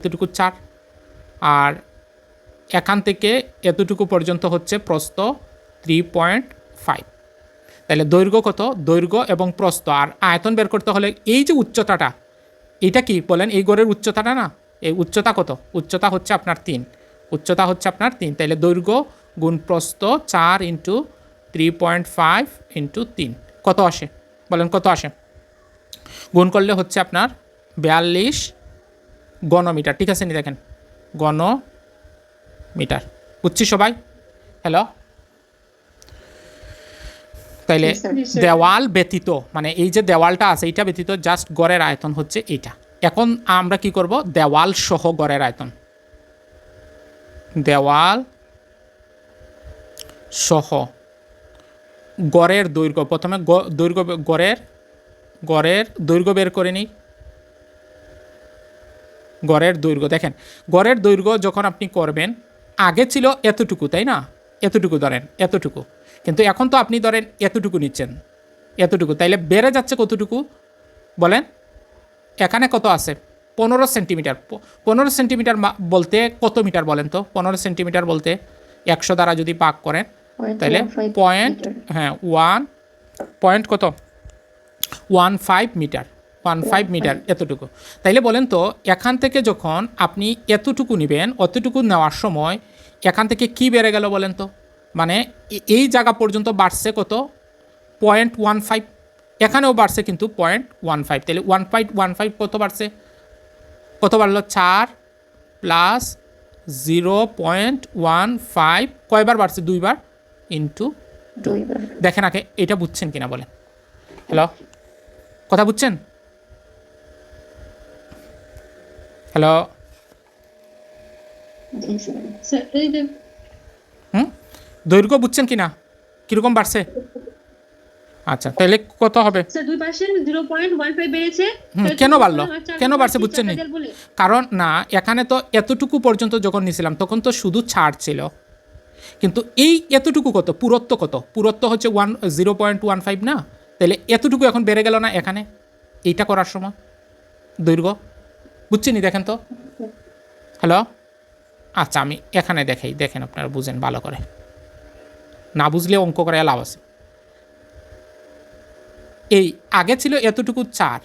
এতটুকু চার। আর এখান থেকে এতটুকু পর্যন্ত হচ্ছে প্রস্ত থ্রি পয়েন্ট ফাইভ তাহলে দৈর্ঘ্য কত? দৈর্ঘ্য এবং প্রস্ত আর আয়তন বের করতে হলে এই যে উচ্চতাটা, এটা কি বলেন? এই গড়ের উচ্চতাটা না? এই উচ্চতা কত? উচ্চতা হচ্ছে আপনার তিন। উচ্চতা হচ্ছে আপনার তিন। তাহলে দৈর্ঘ্য গুণ প্রস্ত চার into three point five into তিন। কত আসে? বলেন কত আসে? গুণ করলে হচ্ছে আপনার বিয়াল্লিশ গণমিটার ঠিক আছে নি দেখেন? গণ মিটার বুঝছি সবাই? হ্যালো তাইলে. দেওয়াল ব্যতীত মানে এই যে দেওয়ালটা আছে এইটা ব্যতীত জাস্ট গড়ের আয়তন হচ্ছে এইটা। এখন আমরা কি করব? দেওয়াল সহ গড়ের আয়তন। দেওয়াল সহ গড়ের দৈর্ঘ্য প্রথমে গ- দৈর্ঘ্য গড়ের গড়ের দৈর্ঘ্য বের করে নিই। গড়ের দৈর্ঘ্য। দেখেন গড়ের দৈর্ঘ্য যখন আপনি করবেন আগে ছিল এতটুকু তাই না? এতটুকু ধরেন এতটুকু। কিন্তু এখন তো আপনি ধরেন এতটুকু নিচ্ছেন। এতটুকু তাইলে বেড়ে যাচ্ছে কতটুকু? বলেন এখানে কত আছে? পনেরো সেন্টিমিটার। পনেরো সেন্টিমিটার বলতে কত মিটার বলেন তো? পনেরো সেন্টিমিটার বলতে একশো দ্বারা যদি পাক করেন তাহলে পয়েন্ট হ্যাঁ ওয়ান পয়েন্ট কত? One five meter one five meter এতটুকু। তাইলে বলেন তো এখান থেকে যখন আপনি এতটুকু নেবেন অতটুকু নেওয়ার সময় এখান থেকে কি বেড়ে গেল বলেন তো? মানে এই জায়গা পর্যন্ত বাড়ছে কত? Point one five. এখানেও বাড়ছে কিন্তু পয়েন্ট ওয়ান ফাইভ। তাহলে ওয়ান পয়েন্ট ওয়ান ফাইভ কত বাড়ছে? কত বাড়লো? চার plus zero point one five. কয়বার বাড়ছে? দুইবার? ইন্টু দেখেন আগে এটা বুঝছেন কিনা বলেন। হ্যালো? কথা বুঝছেন? হ্যালো যে হুম? দৈর্ঘ্য বুঝছেন কিনা? কীরকম বাড়ছে? আচ্ছা তাহলে কত হবে? তাহলে কেন বাড়লো? কেন বাড়ছে বুঝছেন নি? কারণ না এখানে তো এতটুকু পর্যন্ত যখন নিয়েছিলাম তখন তো শুধু ছাড় ছিল। কিন্তু এই এতটুকু কত? পুরত্ব কত? পুরত্ব হচ্ছে one zero point one five না? তাহলে এতটুকু এখন বেড়ে গেল না এখানে? এইটা করার সময়? দৈর্ঘ্য? বুঝছেনি দেখেন তো। হ্যালো? আচ্ছা আমি এখানে দেখাই। দেখেন আপনারা, বুঝেন ভালো করে। না বুঝলে অঙ্ক করে লাভ আছে। এই আগে ছিল এতটুকু চার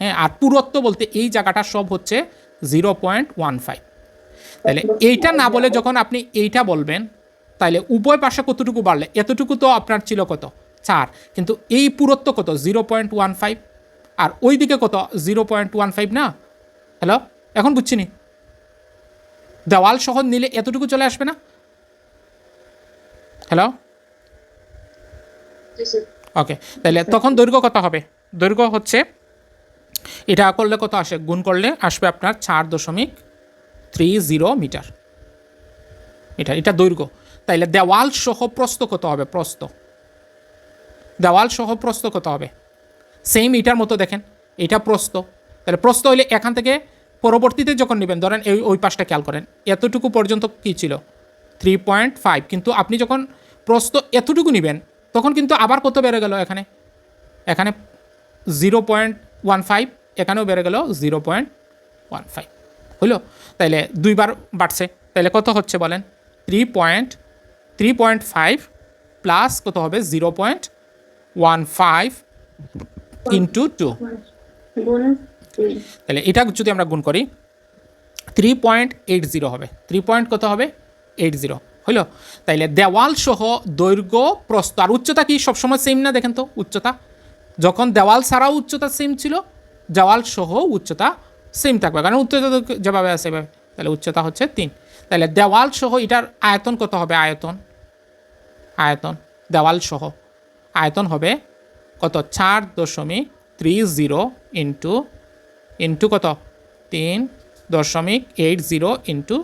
হ্যাঁ আর পুরত্ব বলতে এই জায়গাটা সব হচ্ছে জিরো পয়েন্ট ওয়ান ফাইভ। তাহলে এইটা না বলে যখন আপনি এইটা বলবেন, তাহলে উভয় পাশে কতটুকু বাড়লে? এতটুকু তো আপনার ছিল কত? চার। কিন্তু এই পুরত্ব কত? Zero point one five. আর ওই দিকে কত? জিরো পয়েন্ট ওয়ান ফাইভ না? হ্যালো? এখন বুঝছিনি দেওয়াল সহ নিলে এতটুকু চলে আসবে না? হ্যালো? ওকে তাহলে তখন দৈর্ঘ্য কত হবে? দৈর্ঘ্য হচ্ছে এটা করলে কত আসে? গুণ করলে আসবে আপনার চার দশমিক থ্রি জিরো মিটার। মিটার এটা দৈর্ঘ্য। তাইলে দেওয়াল সহ প্রস্ত কত হবে? প্রস্ত দেওয়াল সহ প্রস্ত কত হবে? সেম এটার মতো দেখেন। এটা প্রস্থ। তাহলে প্রস্থ হইলে এখান থেকে পরবর্তীতে যখন নেবেন, ধরেন এই, ওই পাশটা খেয়াল করেন, এতটুকু পর্যন্ত কী ছিল? থ্রি পয়েন্ট ফাইভ কিন্তু আপনি যখন প্রস্থ এতটুকু নেবেন, তখন কিন্তু আবার কত বেড়ে গেল এখানে? এখানে জিরো পয়েন্ট ওয়ান ফাইভ এখানেও বেড়ে গেল জিরো পয়েন্ট ওয়ান ফাইভ হইল? তাইলে দুইবার বাড়ছে। তাইলে কত হচ্ছে বলেন? Three point three point five plus কত হবে? Zero point one five into two তাহলে এটা যদি আমরা গুণ করি থ্রি পয়েন্ট এইট জিরো হবে। থ্রি পয়েন্ট কত হবে? এইট জিরো হইল? তাইলে দেওয়াল সহ দৈর্ঘ্য, প্রস্থ, আর উচ্চতা কি? সবসময় সেম না? দেখেন তো, উচ্চতা। যখন দেওয়াল ছাড়াও উচ্চতা সেম ছিল, দেওয়াল সহ উচ্চতা সেম থাকবে। কারণ উচ্চতা তো যেভাবে আছে সেভাবে তাহলে উচ্চতা হচ্ছে তিন। তাহলে দেওয়াল সহ এটার আয়তন কত হবে? আয়তন। আয়তন। দেওয়াল সহ আয়তন হবে কত? চার দশমিক থ্রি জিরো ইন্টু ইন্টু কত? তিন দশমিক এইট জিরো ইন্টু